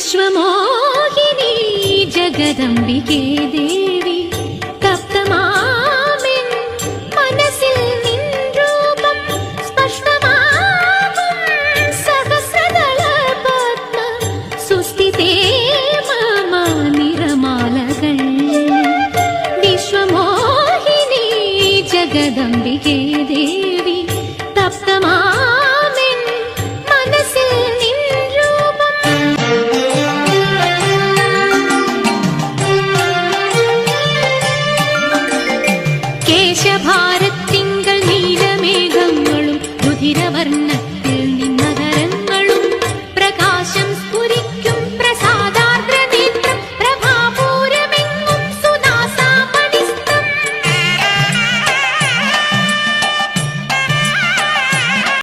विश्वमोहिनी जगदम्बिके देवी तप्तमामिन् मनसि निन्रूपं स्पष्टमाहुं सहस्रदलपद्म सुस्थिते मम निरमालगल् विश्वमोहिनी जगदम्बिके देवी तप्तमा देशभा